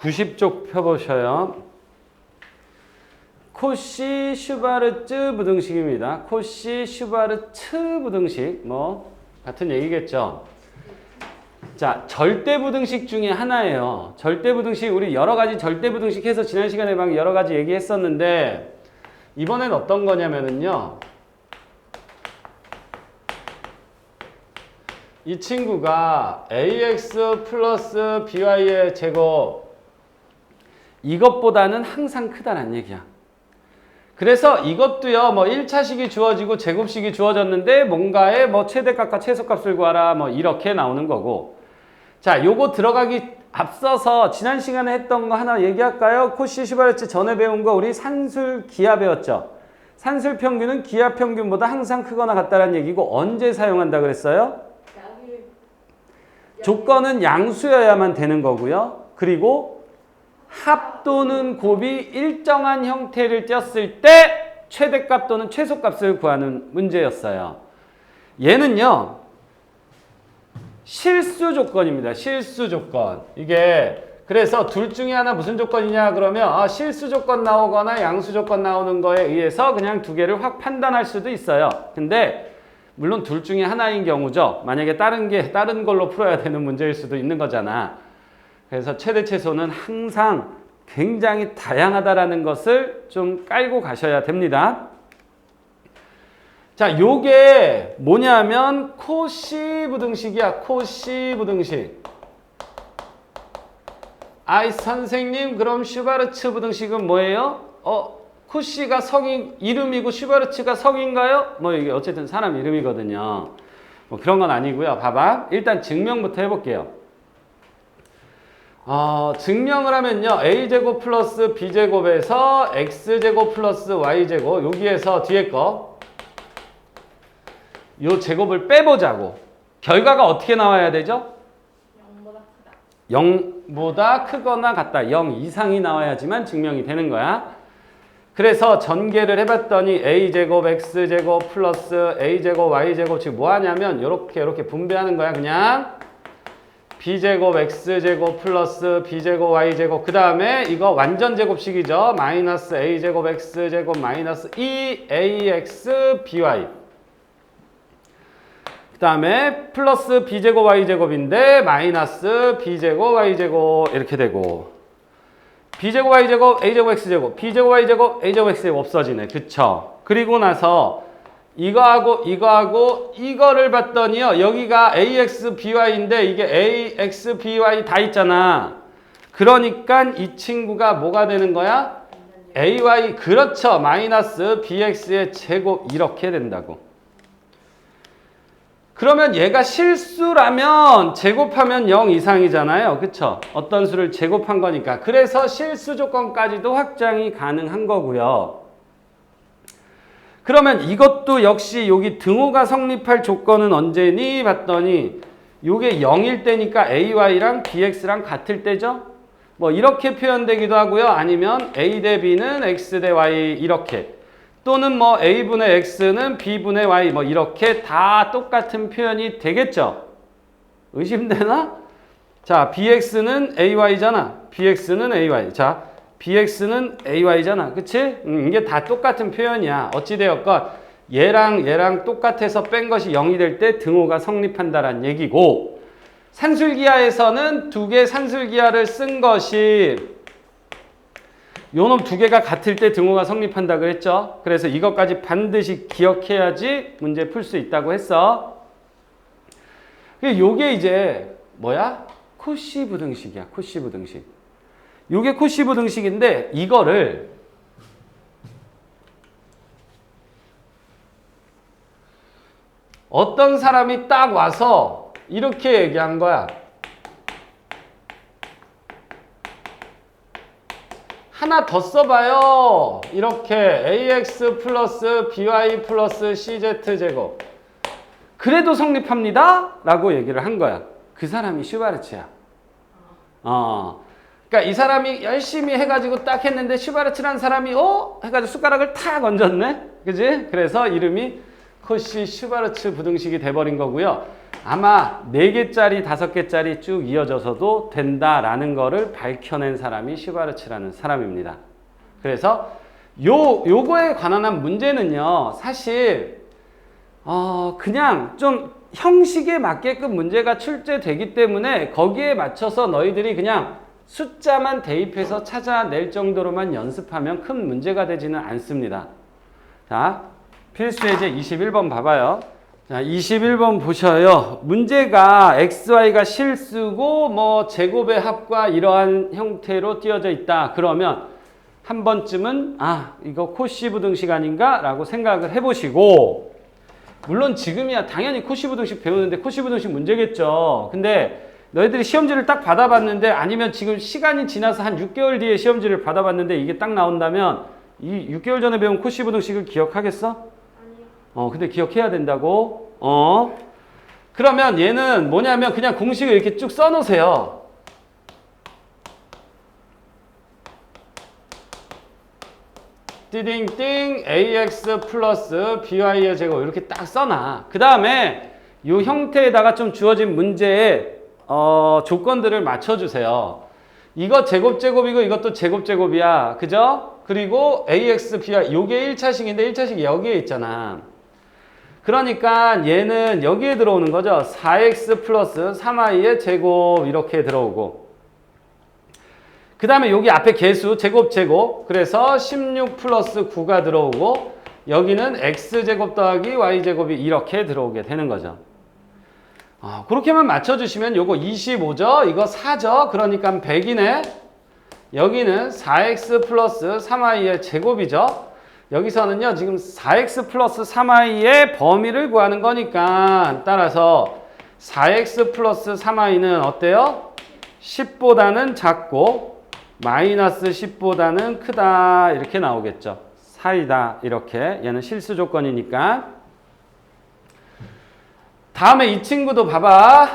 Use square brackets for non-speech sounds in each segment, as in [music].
90쪽 펴보셔요. 코시 슈바르츠 부등식입니다. 코시 슈바르츠 부등식 뭐 같은 얘기겠죠. 자, 절대 부등식 중에 하나예요. 절대 부등식 우리 여러 가지 절대 부등식 해서 지난 시간에 막 여러 가지 얘기했었는데 이번엔 어떤 거냐면은요. 이 친구가 ax 플러스 by의 제곱 이것보다는 항상 크다는 얘기야. 그래서 이것도요, 뭐 1차식이 주어지고 제곱식이 주어졌는데 뭔가의 뭐 최대값과 최소값을 구하라 뭐 이렇게 나오는 거고. 자, 요거 들어가기 앞서서 지난 시간에 했던 거 하나 얘기할까요? 코시 슈바르츠 전에 배운 거 우리 산술 기하 배웠죠? 산술 평균은 기하 평균보다 항상 크거나 같다는 얘기고 언제 사용한다 그랬어요? 조건은 양수여야만 되는 거고요. 그리고 합 또는 곱이 일정한 형태를 띄었을 때 최대값 또는 최소값을 구하는 문제였어요. 얘는요. 실수 조건입니다. 실수 조건. 이게 그래서 둘 중에 하나 무슨 조건이냐 그러면 아, 실수 조건 나오거나 양수 조건 나오는 거에 의해서 그냥 두 개를 확 판단할 수도 있어요. 근데 물론 둘 중에 하나인 경우죠. 만약에 다른 게 다른 걸로 풀어야 되는 문제일 수도 있는 거잖아. 그래서 최대 최소는 항상 굉장히 다양하다라는 것을 좀 깔고 가셔야 됩니다. 자, 요게 뭐냐면 코시 부등식이야. 코시 부등식. 아이 선생님, 그럼 슈바르츠 부등식은 뭐예요? 어, 코시가 성인 이름이고 슈바르츠가 성인가요? 뭐 이게 어쨌든 사람 이름이거든요. 뭐 그런 건 아니고요. 봐봐. 일단 증명부터 해 볼게요. 어, 증명을 하면요. a제곱 플러스 b제곱에서 x제곱 플러스 y제곱 여기에서 뒤에 거 요 제곱을 빼보자고. 결과가 어떻게 나와야 되죠? 0보다 0보다 크다. 크거나 같다. 0 이상이 나와야지만 증명이 되는 거야. 그래서 전개를 해봤더니 a제곱 x제곱 플러스 a제곱 y제곱 지금 뭐 하냐면 이렇게 이렇게 분배하는 거야 그냥 b제곱 x제곱 플러스 b제곱 y제곱. 그 다음에 이거 완전 제곱식이죠. 마이너스 a제곱 x제곱 마이너스 2ax by 그 다음에 플러스 b제곱 y제곱인데 마이너스 b제곱 y제곱 이렇게 되고. B제곱 y제곱 a제곱 x제곱. B제곱 y제곱 a제곱 x제곱 없어지네. 그쵸? 그리고 나서 이거하고 이거하고 이거를 봤더니요 여기가 ax by인데 이게 ax by 다 있잖아 그러니까 이 친구가 뭐가 되는 거야 ay 그렇죠 마이너스 bx의 제곱 이렇게 된다고 그러면 얘가 실수라면 제곱하면 0 이상이잖아요. 그쵸? 어떤 수를 제곱한 거니까. 그래서 실수 조건까지도 확장이 가능한 거고요. 그러면 이것도 역시 여기 등호가 성립할 조건은 언제니? 봤더니 요게 0일 때니까 AY랑 BX랑 같을 때죠? 뭐 이렇게 표현되기도 하고요. 아니면 A 대 B는 X 대 Y 이렇게. 또는 뭐 a분의 x는 b분의 y 뭐 이렇게 다 똑같은 표현이 되겠죠? 의심되나? 자, bx는 ay잖아. bx는 ay. 자, bx는 ay잖아. 그치? 음, 이게 다 똑같은 표현이야. 어찌되었건 얘랑 얘랑 똑같아서 뺀 것이 0이 될 때 등호가 성립한다라는 얘기고 산술기하에서는 두 개 산술기하를 쓴 것이 요놈 두 개가 같을 때 등호가 성립한다 그랬죠? 그래서 이것까지 반드시 기억해야지 문제 풀 수 있다고 했어. 요게 이제 뭐야? 코시 부등식이야. 코시 부등식. 요게 코시 부등식인데 이거를 어떤 사람이 딱 와서 이렇게 얘기한 거야. 하나 더 써봐요. 이렇게 ax 플러스 by 플러스 cz 제곱. 그래도 성립합니다. 라고 얘기를 한 거야. 그 사람이 슈바르츠야. 어. 그러니까 이 사람이 열심히 해가지고 딱 했는데 슈바르츠라는 사람이 어? 해가지고 숟가락을 탁 얹었네. 그지? 그래서 이름이 코시 슈바르츠 부등식이 돼버린 거고요. 아마 4개짜리, 5개짜리 쭉 이어져서도 된다라는 거를 밝혀낸 사람이 슈바르츠라는 사람입니다. 그래서 요, 요거에 관한 한 문제는요, 사실, 어, 그냥 좀 형식에 맞게끔 문제가 출제되기 때문에 거기에 맞춰서 너희들이 그냥 숫자만 대입해서 찾아낼 정도로만 연습하면 큰 문제가 되지는 않습니다. 자, 필수 예제 21번 봐봐요. 자, 21번 보셔요. 문제가 xy가 실수고 뭐 제곱의 합과 이러한 형태로 띄어져 있다. 그러면 한 번쯤은 아, 이거 코시 부 등식 아닌가? 라고 생각을 해 보시고 물론 지금이야 당연히 코시 부 등식 배우는데 코시 부 등식 문제겠죠. 근데 너희들이 시험지를 딱 받아봤는데 아니면 지금 시간이 지나서 한 6개월 뒤에 시험지를 받아봤는데 이게 딱 나온다면 이 6개월 전에 배운 코시 부등식을 기억하겠어? 어, 근데 기억해야 된다고. 어. 그러면 얘는 뭐냐면 그냥 공식을 이렇게 쭉 써놓으세요. 띠딩띵 ax 플러스 by의 제곱 이렇게 딱 써놔. 그 다음에 이 형태에다가 좀 주어진 문제에 어, 조건들을 맞춰주세요. 이거 제곱 제곱이고 이것도 제곱 제곱이야. 그죠? 그리고 ax, by 요게 1차식인데 1차식이 여기에 있잖아. 그러니까 얘는 여기에 들어오는 거죠. 4x 플러스 3i의 제곱 이렇게 들어오고 그 다음에 여기 앞에 개수 제곱 제곱 그래서 16 플러스 9가 들어오고 여기는 x제곱 더하기 y제곱이 이렇게 들어오게 되는 거죠. 아, 그렇게만 맞춰주시면 요거 25죠? 이거 4죠? 그러니까 100이네. 여기는 4x 플러스 3i의 제곱이죠? 여기서는요, 지금 4x 플러스 3i의 범위를 구하는 거니까 따라서 4x 플러스 3i는 어때요? 10보다는 작고 마이너스 10보다는 크다 이렇게 나오겠죠. 사이다 이렇게 얘는 실수 조건이니까 다음에 이 친구도 봐봐.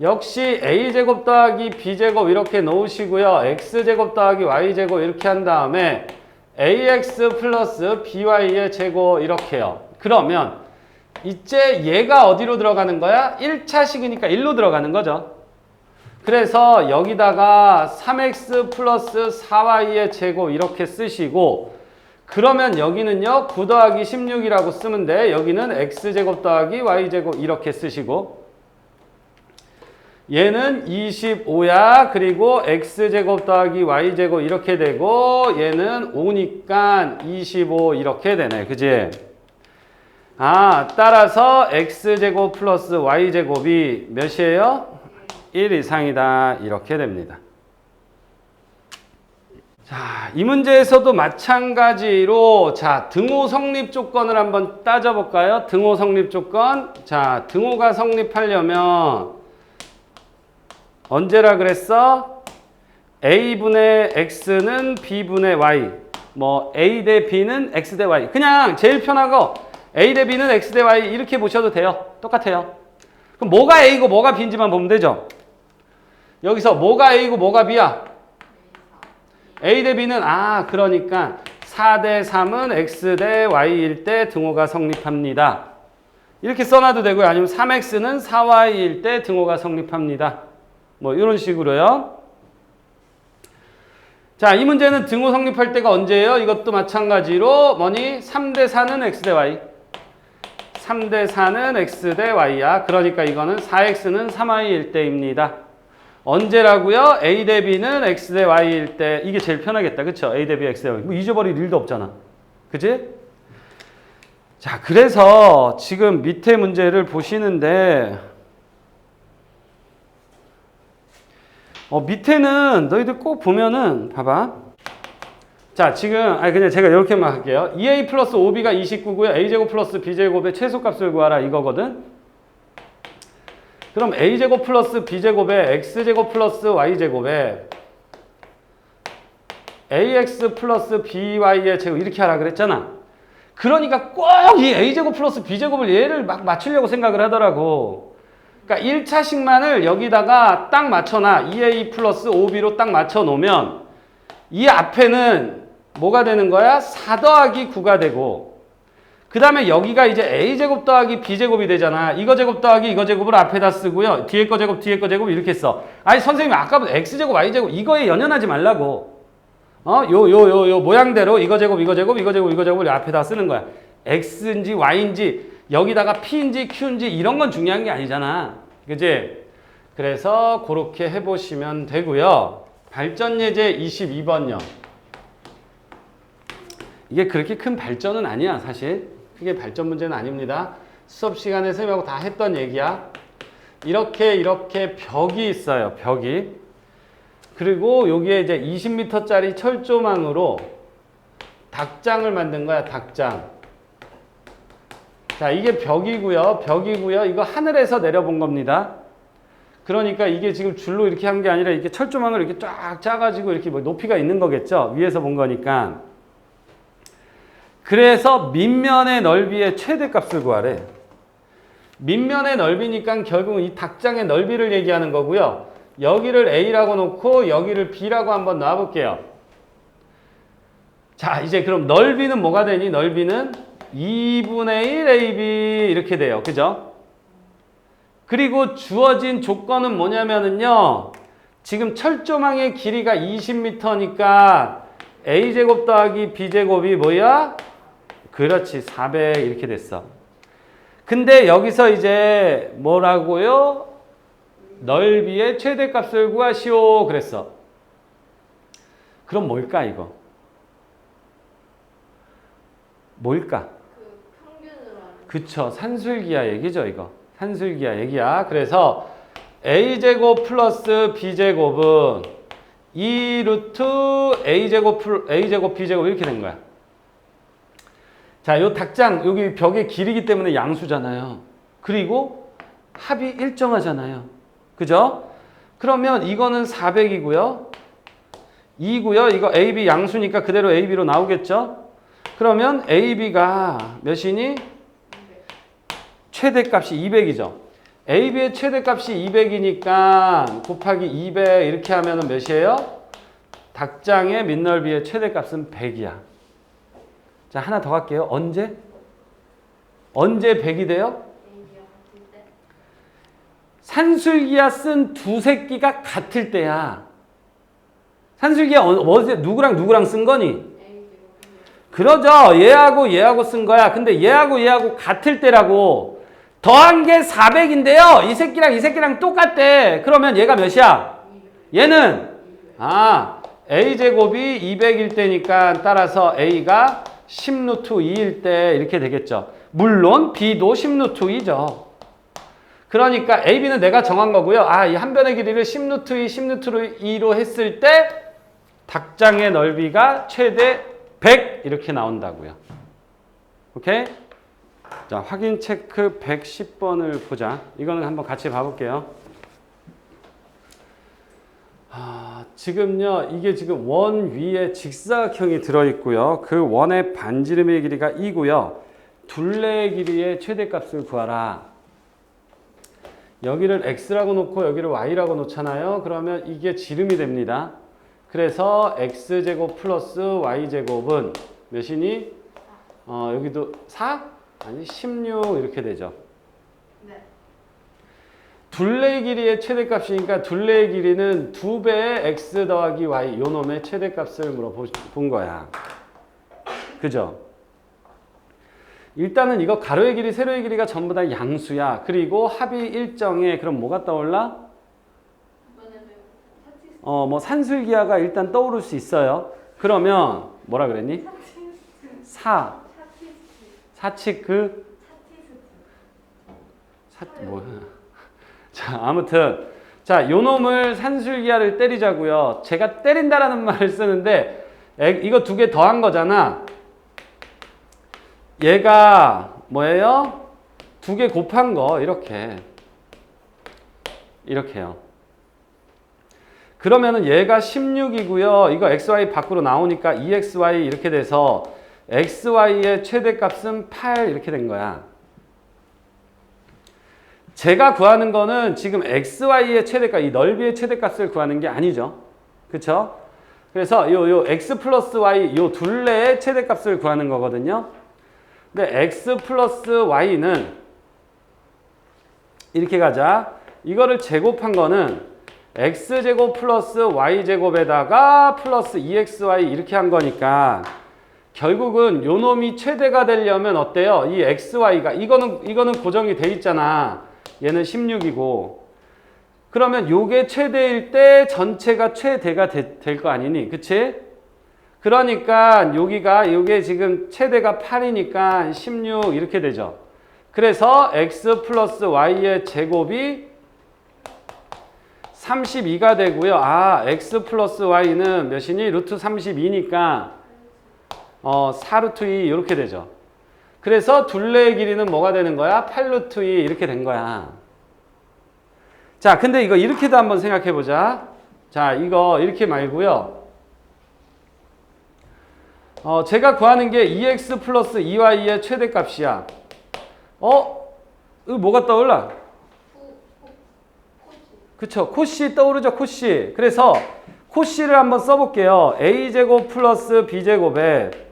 역시 a제곱 더하기 b제곱 이렇게 놓으시고요. x제곱 더하기 y제곱 이렇게 한 다음에 ax 플러스 by의 제곱 이렇게요. 그러면 이제 얘가 어디로 들어가는 거야? 1차식이니까 1로 들어가는 거죠. 그래서 여기다가 3x 플러스 4y의 제곱 이렇게 쓰시고 그러면 여기는요 9 더하기 16이라고 쓰면 돼. 여기는 x제곱 더하기 y제곱 이렇게 쓰시고. 얘는 25야. 그리고 x제곱 더하기 y제곱 이렇게 되고 얘는 5니까 25 이렇게 되네. 그지? 아 따라서 x제곱 플러스 y제곱이 몇이에요? 1 이상이다. 이렇게 됩니다 자, 이 문제에서도 마찬가지로 자, 등호 성립 조건을 한번 따져 볼까요? 등호 성립 조건. 자, 등호가 성립하려면 언제라 그랬어? a분의 x는 b분의 y. 뭐 a 대 b는 x 대 y. 그냥 제일 편하고 a 대 b는 x 대 y 이렇게 보셔도 돼요. 똑같아요. 그럼 뭐가 a고 뭐가 b인지만 보면 되죠. 여기서 뭐가 a고 뭐가 b야? A 대 B는 아 그러니까 4 대 3은 X 대 Y일 때 등호가 성립합니다. 이렇게 써놔도 되고요. 아니면 3X는 4Y일 때 등호가 성립합니다. 뭐 이런 식으로요. 자, 이 문제는 등호 성립할 때가 언제예요? 이것도 마찬가지로 뭐니? 3대 4는 X 대 Y. 3대 4는 X 대 Y야. 그러니까 이거는 4X는 3Y일 때입니다. 언제라고요? A 대 B는 X 대 Y일 때 이게 제일 편하겠다. 그쵸? A 대 B, X 대 Y. 뭐 잊어버릴 일도 없잖아. 그지? 자, 그래서 지금 밑에 문제를 보시는데 어, 밑에는 너희들 꼭 보면은 봐봐. 자, 지금 아니 그냥 제가 이렇게만 할게요. 2A 플러스 5B가 29고요. A제곱 플러스 B제곱의 최소값을 구하라 이거거든. 그럼 a제곱 플러스 b제곱에 x제곱 플러스 y제곱에 ax 플러스 by의 제곱 이렇게 하라 그랬잖아. 그러니까 꼭 이 a제곱 플러스 b제곱을 얘를 막 맞추려고 생각을 하더라고. 그러니까 1차식만을 여기다가 딱 맞춰놔. 2a 플러스 5b로 딱 맞춰 놓으면 이 앞에는 뭐가 되는 거야? 4 더하기 9가 되고 그 다음에 여기가 이제 a제곱 더하기 b제곱이 되잖아. 이거 제곱 더하기 이거 제곱을 앞에다 쓰고요. 뒤에 거 제곱, 뒤에 거 제곱 이렇게 써. 아니 선생님 아까부터 x제곱, y제곱 이거에 연연하지 말라고. 어? 요, 요, 요, 요 모양대로 이거 제곱, 이거 제곱, 이거 제곱, 이거 제곱을 앞에다 쓰는 거야. x인지 y인지 여기다가 p인지 q인지 이런 건 중요한 게 아니잖아. 그지? 그래서 그렇게 해보시면 되고요. 발전 예제 22번요. 이게 그렇게 큰 발전은 아니야, 사실. 크게 발전 문제는 아닙니다. 수업 시간에 선생님하고 다 했던 얘기야. 이렇게 이렇게 벽이 있어요, 벽이. 그리고 여기에 이제 20m짜리 철조망으로 닭장을 만든 거야, 닭장. 자, 이게 벽이고요. 벽이고요. 이거 하늘에서 내려본 겁니다. 그러니까 이게 지금 줄로 이렇게 한 게 아니라 이렇게 철조망을 이렇게 쫙 짜가지고 이렇게 뭐 높이가 있는 거겠죠. 위에서 본 거니까. 그래서 밑면의 넓이의 최대값을 구하래. 밑면의 넓이니까 결국은 이 닭장의 넓이를 얘기하는 거고요. 여기를 A라고 놓고 여기를 B라고 한번 놔볼게요. 자, 이제 그럼 넓이는 뭐가 되니? 넓이는 2분의 1 AB 이렇게 돼요. 그죠? 그리고 주어진 조건은 뭐냐면은요. 지금 철조망의 길이가 20m니까 A제곱 더하기 B제곱이 뭐야? 그렇지. 400 이렇게 됐어. 근데 여기서 이제 뭐라고요? 넓이의 최대값을 구하시오 그랬어. 그럼 뭘까 이거? 뭘까? 그 그쵸. 산술기하 얘기죠, 이거. 산술기하 얘기야. 그래서 a제곱 플러스 b제곱은 2 루트 a제곱 플 a제곱 b제곱 이렇게 된 거야. 자, 요 닭장 여기 벽의 길이기 때문에 양수잖아요. 그리고 합이 일정하잖아요. 그죠? 그러면 이거는 400이고요. 2고요. 이거 AB 양수니까 그대로 AB로 나오겠죠? 그러면 AB가 몇이니? 최대값이 200이죠. AB의 최대값이 200이니까 곱하기 200 이렇게 하면 몇이에요? 닭장의 밑넓이의 최대값은 100이야. 자, 하나 더 갈게요. 언제? 언제 100이 돼요? 산술기야 쓴 두 새끼가 같을 때야. 산술기야 어- 어제 누구랑 누구랑 쓴 거니? A 그러죠. 얘하고 얘하고 쓴 거야. 근데 얘하고 얘하고 같을 때라고. 더한 게 400인데요. 이 새끼랑 이 새끼랑 똑같대. 그러면 얘가 몇이야? 얘는 아 a제곱이 200일 때니까 따라서 a가 10루트 2일 때 이렇게 되겠죠. 물론 b도 10루트 2죠. 그러니까 ab는 내가 정한 거고요. 아, 이 한 변의 길이를 10루트 2, 10루트 2로 했을 때 닭장의 넓이가 최대 100 이렇게 나온다고요. 오케이? 자, 확인 체크 110번을 보자. 이거는 한번 같이 봐볼게요. 아, 지금요, 이게 지금 원 위에 직사각형이 들어있고요. 그 원의 반지름의 길이가 2고요. 둘레의 길이의 최대값을 구하라. 여기를 x라고 놓고 여기를 y라고 놓잖아요. 그러면 이게 지름이 됩니다. 그래서 x제곱 플러스 y제곱은 몇이니? 어, 여기도 4? 아니 16 이렇게 되죠. 네. 둘레 길이의 최대값이니까 둘레의 길이는 두 배의 x 더하기 y 요 놈의 최대값을 물어본 거야. 그죠? 일단은 이거 가로의 길이, 세로의 길이가 전부 다 양수야. 그리고 합이 일정해. 그럼 뭐가 떠올라? 어, 뭐 산술기하가 일단 떠오를 수 있어요. 그러면 뭐라 그랬니? 사, 그 사치스 사, 뭐. 자, 아무튼. 자, 요 놈을 산술기하를 때리자고요. 제가 때린다라는 [laughs] 말을 쓰는데, 에, 이거 두 개 더한 거잖아. 얘가 뭐예요? 두 개 곱한 거, 이렇게. 이렇게요. 그러면은 얘가 16이고요. 이거 xy 밖으로 나오니까 2xy 이렇게 돼서 xy의 최대값은 8 이렇게 된 거야. 제가 구하는 거는 지금 xy의 최대값, 이 넓이의 최대값을 구하는 게 아니죠. 그쵸? 그래서 요, 요 x 플러스 y 요 둘레의 최대값을 구하는 거거든요. 근데 x 플러스 y는 이렇게 가자. 이거를 제곱한 거는 x제곱 플러스 y제곱에다가 플러스 2xy 이렇게 한 거니까 결국은 요 놈이 최대가 되려면 어때요? 이 xy가 이거는 이거는 고정이 돼 있잖아. 얘는 16이고 그러면 요게 최대일 때 전체가 최대가 될 거 아니니? 그치? 그러니까 여기가 요게 지금 최대가 8이니까 16 이렇게 되죠. 그래서 x 플러스 y의 제곱이 32가 되고요. 아, x 플러스 y는 몇이니? 루트 32니까 어, 4루트 2 이렇게 되죠. 그래서 둘레의 길이는 뭐가 되는 거야? 8루트 2 이렇게 된 거야. 자, 근데 이거 이렇게도 한번 생각해 보자. 자, 이거 이렇게 말고요. 어, 제가 구하는 게 2x 플러스 2y의 최대값이야. 어? 뭐가 떠올라? 그쵸. 코시 떠오르죠, 코시. 그래서 코시를 한번 써볼게요. a제곱 플러스 b제곱에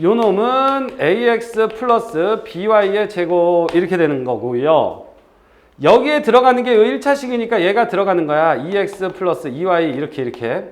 요 놈은 ax 플러스 by의 제곱 이렇게 되는 거고요. 여기에 들어가는 게 요 1차식이니까 얘가 들어가는 거야. 2x 플러스 2y 이렇게 이렇게.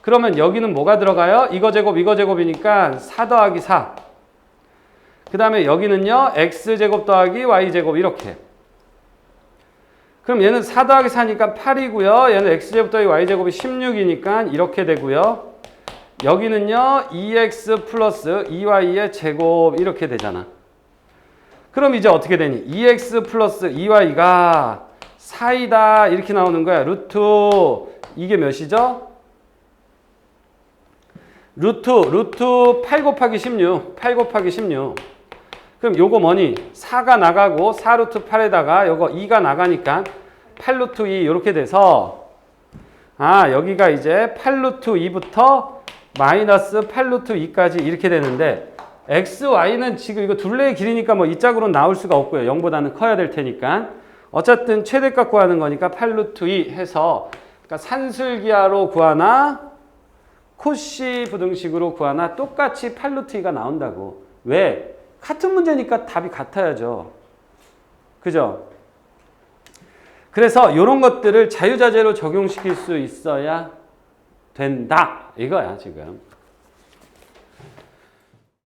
그러면 여기는 뭐가 들어가요? 이거 제곱 이거 제곱이니까 4 더하기 4. 그 다음에 여기는요. x제곱 더하기 y제곱 이렇게. 그럼 얘는 4 더하기 4니까 8이고요. 얘는 x제곱 더하기 y제곱이 16이니까 이렇게 되고요. 여기는요. 2x 플러스 2y의 제곱 이렇게 되잖아. 그럼 이제 어떻게 되니? 2x 플러스 2y가 4이다 이렇게 나오는 거야. 루트 이게 몇이죠? 루트 루트 8 곱하기 16 8 곱하기 16 그럼 요거 뭐니? 4가 나가고 4루트 8에다가 요거 2가 나가니까 8루트 2 이렇게 돼서 아 여기가 이제 8루트 2부터 마이너스 8루트 2까지 이렇게 되는데 x, y는 지금 이거 둘레의 길이니까 뭐 이 짝으로 나올 수가 없고요. 0보다는 커야 될 테니까 어쨌든 최대값 구하는 거니까 8루트 2 해서 그러니까 산술기하로 구하나 코시 부등식으로 구하나 똑같이 8루트 2가 나온다고. 왜? 같은 문제니까 답이 같아야죠. 그죠? 그래서 이런 것들을 자유자재로 적용시킬 수 있어야 된다. 이거야, 지금.